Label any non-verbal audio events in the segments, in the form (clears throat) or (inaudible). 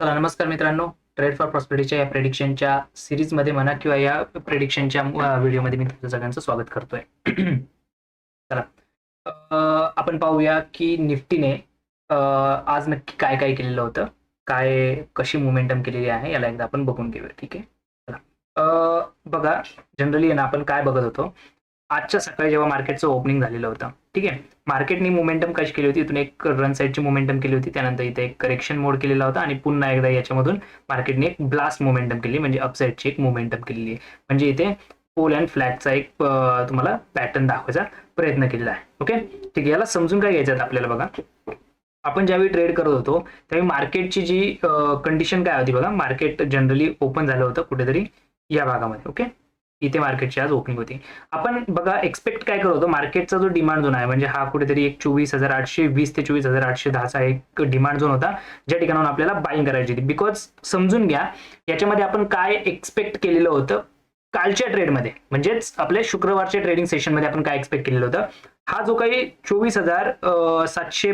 चला नमस्कार मित्रांनो. ट्रेड फॉर प्रॉस्पेरिटीच्या या प्रेडिक्शनच्या सिरीजमध्ये म्हणा किंवा या प्रेडिक्शनच्या व्हिडिओमध्ये मी तुमच्या सगळ्यांचं स्वागत करतोय. (clears throat) चला. आपण पाहूया की निफ्टीने आज नक्की काय काय केलेलं होतं? काय कशी मुमेंटम केलेली आहे? याला एकदा आपण बघून घेऊया ठीक आहे? चला. बघा जनरली ना आपण काय बघत होतो? आजच्या सकाळी जेव्हा मार्केटचं ओपनिंग झालेलं होतं ठीक आहे. मार्केटनी मोमेंटम कशी केली होती. इथून एक रन साईडची मोमेंटम केली होती. त्यानंतर इथे एक करेक्शन मोड केलेला होता आणि पुन्हा एकदा याच्यामधून मार्केटने एक ब्लास्ट मोमेंटम केली. म्हणजे अपसाईडची एक मोमेंटम केलेली आहे. म्हणजे इथे पोल अँड फ्लॅटचा एक तुम्हाला पॅटर्न दाखवायचा प्रयत्न केलेला आहे. ओके ठीक आहे. याला समजून काय घ्यायचं आपल्याला बघा. आपण ज्यावेळी ट्रेड करत होतो त्यावेळी मार्केटची जी कंडिशन काय होती बघा? मार्केट जनरली ओपन झालं होतं कुठेतरी या भागामध्ये. ओके इथे मार्केटची आज ओपनिंग होती. आपण बघा एक्सपेक्ट काय करतो मार्केटचा जो डिमांड झोन आहे म्हणजे हा कुठेतरी एक चोवीस हजार आठशे वीस ते चोवीस हजार आठशे दहाचा एक डिमांड झोन होता ज्या ठिकाणाहून आपल्याला बाईंग करायची होती. बिकॉज समजून घ्या याच्यामध्ये आपण काय एक्सपेक्ट केलेलं होतं? कालच्या ट्रेडमध्ये म्हणजेच आपल्या शुक्रवारच्या ट्रेडिंग सेशनमध्ये आपण काय एक्सपेक्ट केलेलं होतं? हा जो काही चोवीस हजार सातशे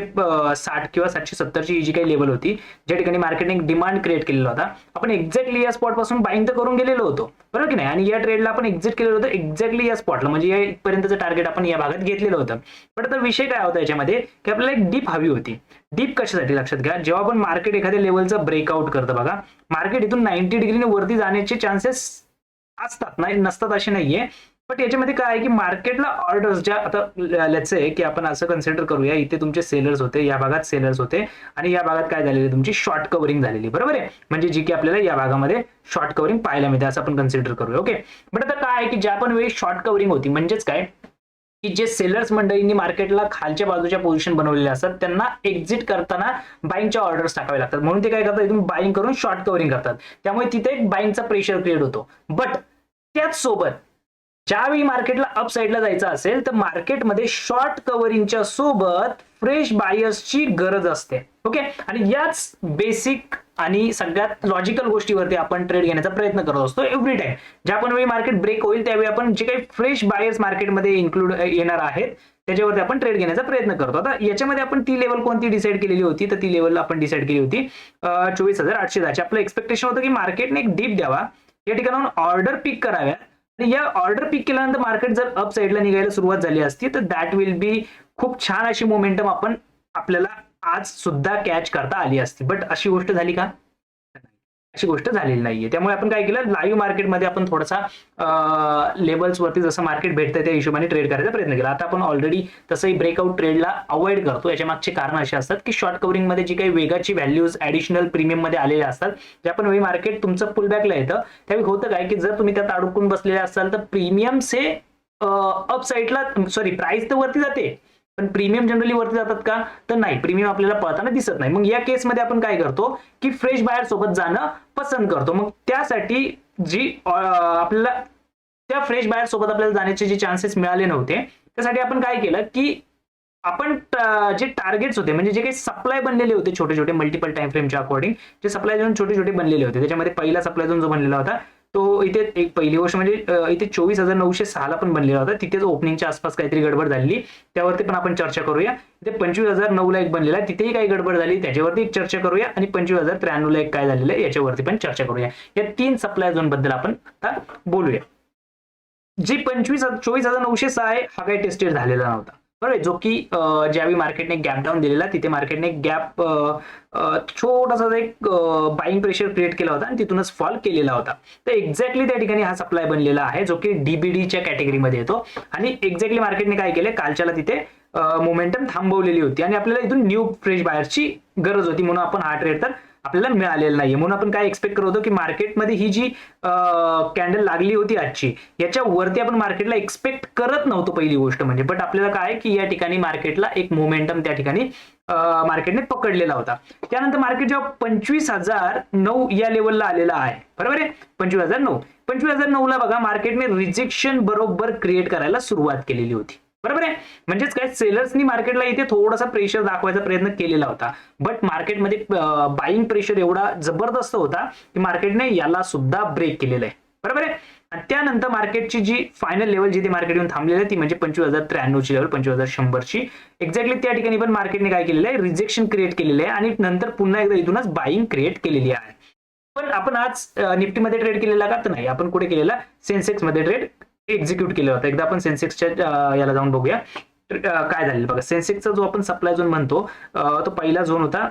साठ किंवा सातशे सत्तरची ही जी काही लेवल होती ज्या ठिकाणी मार्केटने डिमांड क्रिएट केलेला होता आपण एक्झॅक्टली या स्पॉटपासून बाईंग तर करून गेलेलो होतो. बरोबर की नाही? आणि या ट्रेडला आपण एक्झिट केलेलं होतं एक्झॅक्टली या स्पॉटला म्हणजे या इथपर्यंतचं टार्गेट आपण या भागात घेतलेलं होतं. पण आता विषय काय होता याच्यामध्ये? की आपल्याला एक डीप हवी होती. डीप कशासाठी? लक्षात घ्या. जेव्हा आपण मार्केट एखाद्या लेवलचा ब्रेकआउट करतं बघा मार्केट इथून नाईन्टी डिग्रीने वरती जाण्याचे चान्सेस असतात. नाही नसतात असे नाहीये. बट याच्यामध्ये काय आहे की मार्केटला ऑर्डर्स ज्या आता लेट्स आहे की आपण असं कन्सिडर करूया इथे तुमचे सेलर्स होते या भागात सेलर्स होते आणि या भागात काय झालेली तुमची शॉर्ट कव्हरिंग झालेली बरोबर आहे? म्हणजे जी की आपल्याला या भागामध्ये शॉर्ट कव्हरिंग पाहायला मिळते असं आपण कन्सिडर करूया ओके बट आता काय आहे की ज्या पण वेळी शॉर्ट कव्हरिंग होती म्हणजेच काय? की जे सेलर्स मंडळींनी मार्केटला खालच्या बाजूच्या पोझिशन बनवलेल्या असतात त्यांना एक्झिट करताना बाईंगच्या ऑर्डर्स टाकावे लागतात. म्हणून ते काय करतात इथून बाईंग करून शॉर्ट कव्हरिंग करतात. त्यामुळे तिथे एक बाईंगचा प्रेशर क्रिएट होतो. बट त्याच सोबत ज्यावेळी मार्केटला अप साईडला जायचं असेल तर मार्केटमध्ये शॉर्ट कव्हरिंगच्या सोबत फ्रेश बायर्सची गरज असते. ओके आणि याच बेसिक आणि सगळ्यात लॉजिकल गोष्टीवरती आपण ट्रेड घेण्याचा प्रयत्न करत असतो एव्हरी टाइम ज्या पण वेळी मार्केट ब्रेक होईल त्यावेळी आपण जे काही फ्रेश बायर्स मार्केटमध्ये इन्क्लूड येणार आहेत त्याच्यावरती आपण ट्रेड घेण्याचा प्रयत्न करतो. आता याच्यामध्ये आपण ती लेवल कोणती डिसाईड केलेली होती? तर ती लेवल आपण डिसाईड केली होती चोवीस हजार आठशे दहाची. आपलं एक्सपेक्टेशन होतं की मार्केटने एक डीप द्यावा. या ठिकाणाहून ऑर्डर पिक कराव्या या ऑर्डर पिक केल्यानंतर मार्केट जर अप साईडला निघायला सुरुवात झाली असती तर दॅट विल बी खूप छान अशी मोमेंटम आपण आपल्याला आज सुद्धा कॅच करता आली असती. बट अशी गोष्ट झाली का? अशी गोष्ट झालेली नाहीये. त्यामुळे आपण काय केलं लाईव्ह मार्केटमध्ये आपण थोडासा लेवल्सवरती जसं मार्केट भेटतं त्या हिशोबाने ट्रेड करायचा प्रयत्न केला. आता आपण ऑलरेडी तसंही ब्रेकआउट ट्रेडला अवॉइड करतो. याच्या मागचे कारण असे असतात की शॉर्ट कव्हरिंगमध्ये जी काही वेगाची व्हॅल्यूज ऍडिशनल प्रीमियममध्ये आलेल्या असतात ज्या पण वेळी मार्केट तुमचं पुलबॅकला येतं त्यावेळी होतं काय की जर तुम्ही त्यात अडकून बसलेले असाल तर प्रीमियम्स हे सॉरी प्राईस तर वरती जाते. पण प्रीमियम जनरली वरती जातात का? तर नाही. प्रीमियम आपल्याला पळताना दिसत नाही. मग या केसमध्ये आपण काय करतो? की फ्रेश बायर सोबत जाणं पसंत करतो. मग त्यासाठी जी आपल्याला त्या फ्रेश बायर सोबत आपल्याला जाण्याचे जे चान्सेस मिळाले नव्हते त्यासाठी आपण काय केलं की आपण जे टार्गेट्स होते म्हणजे जे काही सप्लाय बनलेले होते छोटे छोटे मल्टिपल टाइम फ्रेमच्या अकॉर्डिंग जे सप्लाय झोन छोटे छोटे बनलेले होते त्याच्यामध्ये पहिला सप्लाय झोन जो बनलेला होता तो इथे एक पहिली गोष्ट म्हणजे इथे चोवीस हजार नऊशे सहाला पण बनलेला होता. तिथेच ओपनिंगच्या आसपास काहीतरी गडबड झालेली. त्यावरती पण आपण चर्चा करूया. इथे पंचवीस हजार नऊला एक बनलेला आहे. तिथेही काही गडबड झाली. त्याच्यावरती एक चर्चा करूया. आणि पंचवीस हजार त्र्याण्णवला एक काय झालेलं आहे याच्यावरती पण चर्चा करूया. या तीन सप्लाय झोनबद्दल आपण आता बोलूया. जी पंचवीस चोवीस हजार नऊशे सहा आहे हा काही टेस्टेड झालेला नव्हता. बरोबर जो की ज्यावेळी मार्केटने गॅप डाऊन दिलेला तिथे मार्केटने गॅप छोटासा एक बाईंग प्रेशर क्रिएट केला होता आणि तिथूनच फॉल केलेला होता. तर एक्झॅक्टली त्या ठिकाणी हा सप्लाय बनलेला आहे जो की डीबीडीच्या कॅटेगरीमध्ये येतो. आणि एक्झॅक्टली मार्केटने काय केलं कालच्याला तिथे मोमेंटम थांबवलेली होती. आणि आपल्याला इथून न्यू फ्रेश बायरची गरज होती. म्हणून आपण हा ट्रेड तर आपल्याला मिळालेलं नाहीये. म्हणून आपण काय एक्सपेक्ट करत होतो की मार्केटमध्ये ही जी कॅन्डल लागली होती आजची याच्या वरती आपण मार्केटला एक्सपेक्ट करत नव्हतो पहिली गोष्ट म्हणजे. बट आपल्याला काय की या ठिकाणी मार्केटला एक मोमेंटम त्या ठिकाणी मार्केटने पकडलेला होता. त्यानंतर मार्केट जेव्हा पंचवीस हजार नऊ या लेवलला आलेला आहे. बरोबर आहे? पंचवीस हजार नऊ. पंचवीस हजार नऊला बघा मार्केटने रिजेक्शन बरोबर क्रिएट करायला सुरुवात केलेली होती. बरोबर आहे? म्हणजेच काय सेलर्सनी मार्केटला इथे थोडासा प्रेशर दाखवायचा प्रयत्न केलेला होता. बट मार्केटमध्ये बाईंग प्रेशर एवढा जबरदस्त होता की मार्केटने याला सुद्धा ब्रेक केलेला आहे. बरोबर आहे? आणि त्यानंतर मार्केटची जी फायनल लेवल जिथे मार्केट येऊन थांबलेली आहे ती म्हणजे पंचवीस हजार त्र्याण्णवची लेवल पंचवीस हजार शंभरची. एक्झॅक्टली त्या ठिकाणी पण मार्केटने काय केलेलं आहे? रिजेक्शन क्रिएट केलेलं आहे आणि नंतर पुन्हा एकदा इथूनच बाईंग क्रिएट केलेली आहे. पण आपण आज निफ्टीमध्ये ट्रेड केलेला का? तर नाही. आपण कुठे केलेला? सेन्सेक्समध्ये ट्रेड एक्झिक्यूट केलं होतं. एकदा आपण सेन्सेक्सच्या याला जाऊन बघूया. तर, काय झालेलं बघा. सेन्सेक्सचा जो आपण सप्लाय झोन म्हणतो तो पहिला झोन होता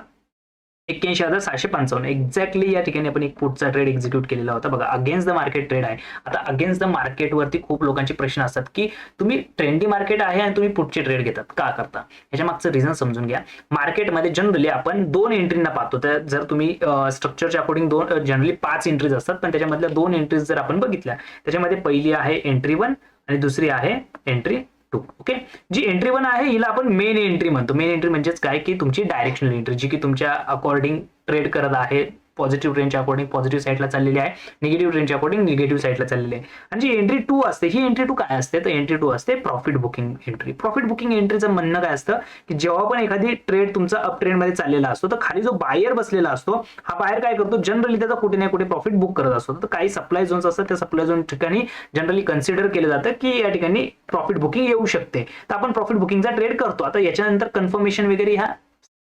एक्क्याऐंशी हजार सहाशे पंचावन्न. एक्झॅक्टली या ठिकाणी आपण एक पुढचा ट्रेड एक्झिक्यूट केलेला होता. बघा अगेन्स्ट द मार्केट ट्रेड आहे. आता अगेन्स्ट द मार्केटवरती खूप लोकांचे प्रश्न असतात की तुम्ही ट्रेंडी मार्केट आहे आणि तुम्ही पुढचे ट्रेड घेतात. का करता? ह्याच्या मागचं रिझन समजून घ्या. मार्केटमध्ये जनरली आपण दोन एंट्रीना पाहतो. तर जर तुम्ही स्ट्रक्चरच्या अकॉर्डिंग दोन जनरली पाच एंट्रीज असतात. पण त्याच्यामधल्या दोन एंट्रीज जर आपण बघितल्या त्याच्यामध्ये पहिली आहे एंट्री वन आणि दुसरी आहे एंट्री टू ओके जी एंट्री वन आहे हिला आपण मेन एंट्री म्हणतो. मेन एंट्री म्हणजेच काय? की तुमची डायरेक्शनल एंट्री जी की तुमच्या अकॉर्डिंग ट्रेड करत आहे. पॉझिटिव्ह ट्रेंडच्या अकॉर्डिंग पॉझिटिव्ह साईडला चाललेली आहे. निगेटिव्ह ट्रेंडच्या अकॉर्डिंग निगेटिव्ह साईडला चाललेली आहे. आणि जी एंट्री टू असते ही एंट्री टू काय असते? तर एंट्री टू असते profit booking entry profit booking एंट्रीचं म्हणणं काय असतं? की जेव्हा पण एखादी ट्रेड तुमचा अप ट्रेंडमध्ये चाललेला असतो तर खाली जो बायर बसलेला असतो हा बायर काय करतो? जनरली त्याचा कुठे ना कुठे प्रॉफिट बुक करत असतो. तर काही सप्लाय झोन्स असतात त्या सप्लाय झोन ठिकाणी जनरली कन्सिडर केलं जातं की या ठिकाणी प्रॉफिट बुकिंग येऊ शकते. तर आपण प्रॉफिट बुकिंगचा ट्रेड करतो. आता याच्यानंतर कन्फर्मेशन वगैरे ह्या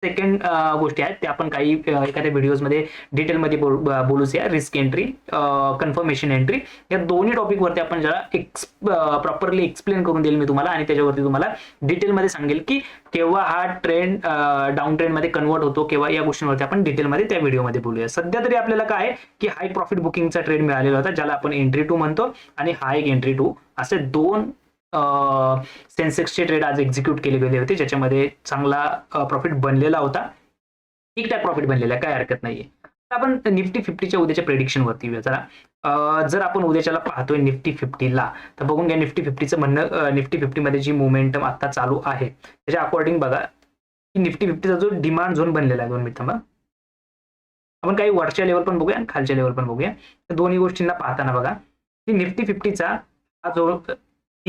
सेकंड गोष्टी आहेत. त्या आपण काही एखाद्या व्हिडिओजमध्ये डिटेलमध्ये बोल- ब- बोलूच या रिस्क एंट्री कन्फर्मेशन एंट्री या दोन्ही टॉपिकवरती आपण जरा एक्स प्रॉपरली एक्सप्लेन करून देईल मी तुम्हाला आणि त्याच्यावरती तुम्हाला डिटेलमध्ये सांगेल की केव्हा हा ट्रेंड डाऊन ट्रेंडमध्ये कन्वर्ट होतो केव्हा या गोष्टींवरती आपण डिटेलमध्ये त्या व्हिडिओमध्ये बोलूया. सध्या तरी आपल्याला काय आहे की हाय प्रॉफिट बुकिंगचा ट्रेंड मिळालेला होता ज्याला आपण एंट्री टू म्हणतो आणि हाय एक एंट्री टू असे दोन सेन्सेक्सचे ट्रेड आज एक्झिक्यूट केले गेले होते ज्याच्यामध्ये चांगला प्रॉफिट बनलेला होता. ठीकठाक प्रॉफिट बनलेला आहे काय हरकत नाहीये. आपण निफ्टी फिफ्टीच्या उद्याच्या प्रेडिक्शन वरती येऊया. जरा जर आपण उद्याच्याला पाहतोय निफ्टी फिफ्टीला तर बघून घ्या निफ्टी फिफ्टीचं म्हणणं निफ्टी फिफ्टीमध्ये जी मुवमेंटम आता चालू आहे त्याच्या अकॉर्डिंग बघा. की निफ्टी फिफ्टीचा जो डिमांड झोन बनलेला आहे दोन मिनिटं आपण काही वरच्या लेवल पण बघूया आणि खालच्या लेवल पण बघूया. दोन्ही गोष्टींना पाहताना बघा. की निफ्टी फिफ्टीचा हा जो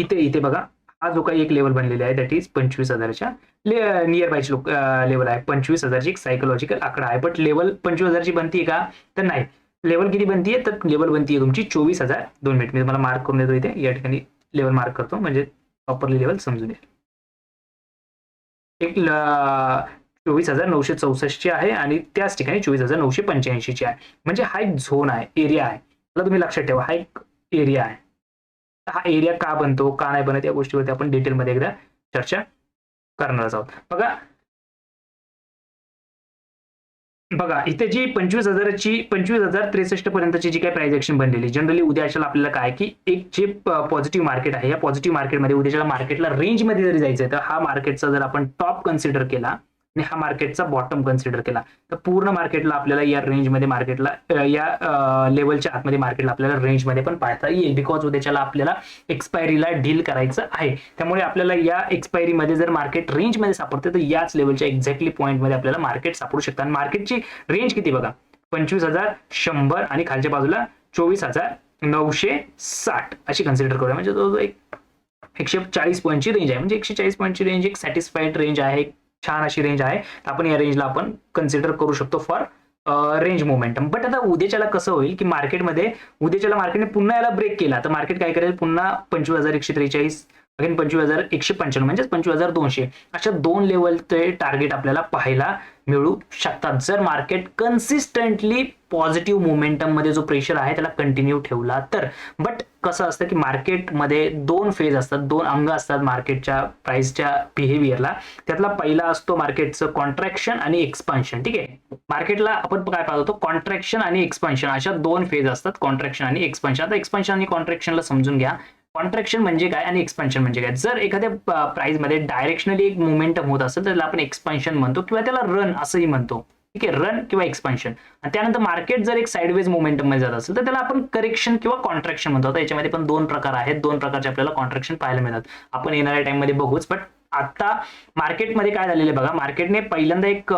इथे इथे बघा. हा जो काही एक लेवल बनलेला आहे दॅट इज पंचवीस हजारच्या नियर बायची लोक लेवल आहे पंचवीस हजारची एक सायकोलॉजिकल आकडा आहे. बट लेवल पंचवीस हजारची बनतीये का? तर नाही. लेवल किती बनतीये? तर लेवल बनतीये तुमची चोवीस हजार. दोन मिनिट मी तुम्हाला मार्क करून देतो इथे. या ठिकाणी लेवल मार्क करतो. म्हणजे प्रॉपरली लेवल समजून येईल एक चोवीस हजार नऊशे चौसष्टची आहे आणि त्याच ठिकाणी चोवीस हजार नऊशे पंच्याऐंशीची आहे. म्हणजे हा एक झोन आहे एरिया आहे. मला तुम्ही लक्षात ठेवा. हा एक एरिया आहे. हा एरिया का बनतो का नाही बनत या गोष्टीवरती आपण डिटेलमध्ये एकदा चर्चा करणार आहोत. बघा. बघा इथे जी पंचवीस हजाराची पंचवीस हजार त्रेसष्ट पर्यंतची जी काही प्राइस बनलेली जनरली उद्याच्याला आपल्याला काय की एक जे पॉझिटिव्ह मार्केट आहे या पॉझिटिव्ह मार्केटमध्ये उद्याच्या मार्केटला रेंजमध्ये जरी जायचं तर हा मार्केटचा जर आपण टॉप कन्सिडर केला आणि हा मार्केटचा बॉटम कन्सिडर केला. तर पूर्ण मार्केटला आपल्याला या रेंजमध्ये मार्केटला या लेवलच्या आतमध्ये मार्केटला आपल्याला रेंजमध्ये पण पाहता येईल. बिकॉज उद्याच्याला आपल्याला एक्सपायरीला डील करायचं आहे. त्यामुळे आपल्याला या एक्सपायरीमध्ये जर मार्केट रेंजमध्ये सापडते तर याच लेवलच्या एक्झॅक्टली पॉईंटमध्ये आपल्याला मार्केट सापडू शकतं. आणि मार्केटची रेंज किती बघा? पंचवीस हजार शंभर आणि खालच्या बाजूला चोवीस हजार नऊशे साठ. अशी कन्सिडर करूया. म्हणजे तो एक एकशे चाळीस पॉईंटची रेंज आहे. म्हणजे एकशे चाळीस पॉईंटची रेंज एक सॅटिस्फाईड रेंज आहे. छान अशी रेंज आहे. आपण या रेंजला आपण कन्सिडर करू शकतो फॉर रेंज मोमेंटम बट आता उद्याच्याला कसं होईल की मार्केटमध्ये उद्याच्याला मार्केटने पुन्हा याला ब्रेक केला. तर मार्केट काय करेल? पुन्हा पंचवीस हजार एकशे त्रेचाळीस अगेन पंचवीस हजार एकशे पंच्याण्णव म्हणजेच पंचवीस हजार दोनशे. अशा दोन लेवलचे टार्गेट आपल्याला पाहायला मिळू शकतात. जर मार्केट कन्सिस्टंटली पॉझिटिव्ह मोमेंटममध्ये जो प्रेशर आहे त्याला कंटिन्यू ठेवला तर. बट कसं असतं की मार्केटमध्ये दोन फेज असतात दोन अंग असतात मार्केटच्या प्राइसच्या बिहेवियरला त्यातला पहिला असतो मार्केटचं कॉन्ट्रॅक्शन आणि एक्सपान्शन ठीक आहे? मार्केटला आपण काय पाहतो कॉन्ट्रॅक्शन आणि एक्सपान्शन अशा दोन फेज असतात कॉन्ट्रॅक्शन आणि एक्सपान्शन आता एक्सपान्शन आणि कॉन्ट्रॅक्शनला समजून घ्या. कॉन्ट्रॅक्शन म्हणजे काय आणि एक्सपान्शन म्हणजे काय? जर एखाद्या प्राइसमध्ये डायरेक्शनली एक मुवमेंटम होत असेल तर त्याला आपण एक्सपान्शन म्हणतो किंवा त्याला रन असंही म्हणतो. ठीक आहे? रन किंवा एक्सपान्शन आणि त्यानंतर मार्केट जर एक साईडवेज मुवमेंटममध्ये जात असेल तर त्याला आपण करेक्शन किंवा कॉन्ट्रॅक्शन म्हणतो. आता याच्यामध्ये पण दोन प्रकार आहेत. दोन प्रकारचे आपल्याला कॉन्ट्रॅक्शन पाहायला मिळतात. आपण येणाऱ्या टाइममध्ये बघूच बट आता मार्केटमध्ये काय झालेलं आहे बघा मार्केटने पहिल्यांदा एक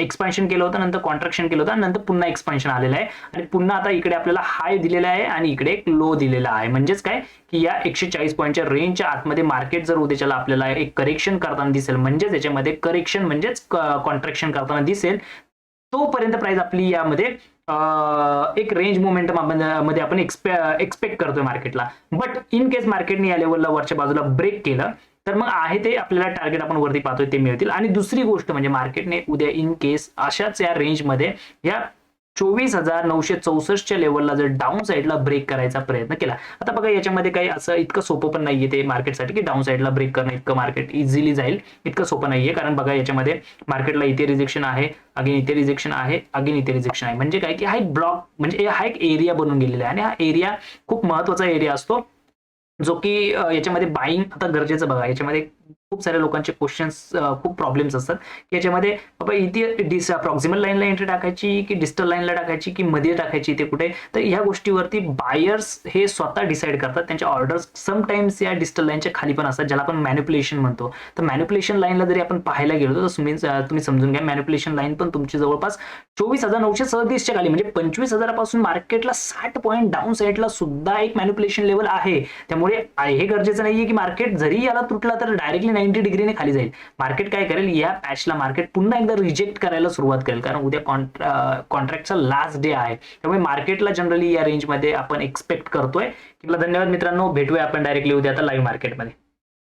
एक्सपान्शन केलं होतं नंतर कॉन्ट्रॅक्शन केलं होतं नंतर पुन्हा एक्सपान्शन आलेलं आहे. आणि पुन्हा आता इकडे आपल्याला हाय दिलेला आहे आणि इकडे एक लो दिलेला आहे. म्हणजेच काय? की या एकशे चाळीस पॉईंटच्या रेंजच्या आतमध्ये मार्केट जर उद्याच्याला आपल्याला एक करेक्शन करताना दिसेल म्हणजेच याच्यामध्ये करेक्शन म्हणजेच कॉन्ट्रॅक्शन करताना दिसेल तोपर्यंत प्राइस आपली यामध्ये एक रेंज मोमेंटममध्ये आपण एक्सपे एक्सपेक्ट करतोय मार्केटला बट इन केस मार्केटने या लेवलला वरच्या बाजूला ब्रेक केलं तर मग आहे ते आपल्याला टार्गेट आपण वरती पाहतोय ते मिळतील. आणि दुसरी गोष्ट म्हणजे मार्केटने उद्या इन केस अशाच या रेंजमध्ये या चोवीस हजार नऊशे चौसष्टच्या लेवलला जर डाऊन साईडला ब्रेक करायचा प्रयत्न केला. आता बघा याच्यामध्ये काही असं इतकं सोपं पण नाहीये ते मार्केटसाठी की डाऊन साईडला ब्रेक करणं इतकं मार्केट इझिली जाईल. इतकं सोपं नाहीये कारण बघा याच्यामध्ये मार्केटला इथे रिजेक्शन आहे अगेन इथे रिजेक्शन आहे अगेन इथे रिजेक्शन आहे. म्हणजे काय की हा एक ब्लॉक म्हणजे हा एक एरिया बनून गेलेला आहे. आणि हा एरिया खूप महत्त्वाचा एरिया असतो. जो की याच्यामध्ये बाईंग आता गरजेचं बघा. याच्यामध्ये खूप साऱ्या लोकांचे क्वेश्चन्स खूप प्रॉब्लेम्स असतात. की याच्यामध्ये बाबा इथे डिस प्रॉक्सिमल लाईनला एंट्री टाकायची की डिस्टल लाईनला टाकायची की मध्ये टाकायची इथे कुठे? तर ह्या गोष्टीवरती बायर्स हे स्वतः डिसाईड करतात. त्यांच्या ऑर्डर्स समटाईम्स या डिस्टल लाईनच्या खाली पण असतात ज्याला आपण मॅन्युप्युलेशन म्हणतो. तर मॅन्युप्युलेशन लाईनला जरी आपण पाहायला गेलो तर तुम्ही तुम्ही समजून घ्या मॅन्युप्युलेशन लाईन पण तुमची जवळपास चोवीस हजार नऊशे सदतीसच्या खाली म्हणजे पंचवीस हजारापासून मार्केटला साठ पॉईंट डाऊन साईडला सुद्धा एक मॅन्युप्युलेशन लेवल आहे. त्यामुळे हे गरजेचं नाहीये की मार्केट जरी याला तुटला तर डायरेक्टली नाईन्टी डिग्रीने खाली जाईल. मार्केट काय करेल? या पॅचला मार्केट पुन्हा एकदा रिजेक्ट करायला सुरुवात करेल. कारण उद्या कॉन्ट्रॅक्टचा लास्ट डे आहे. त्यामुळे मार्केटला जनरली या रेंजमध्ये आपण एक्सपेक्ट करतोय. किंवा धन्यवाद मित्रांनो. भेटूया आपण डायरेक्टली उद्या आता लाईव्ह मार्केटमध्ये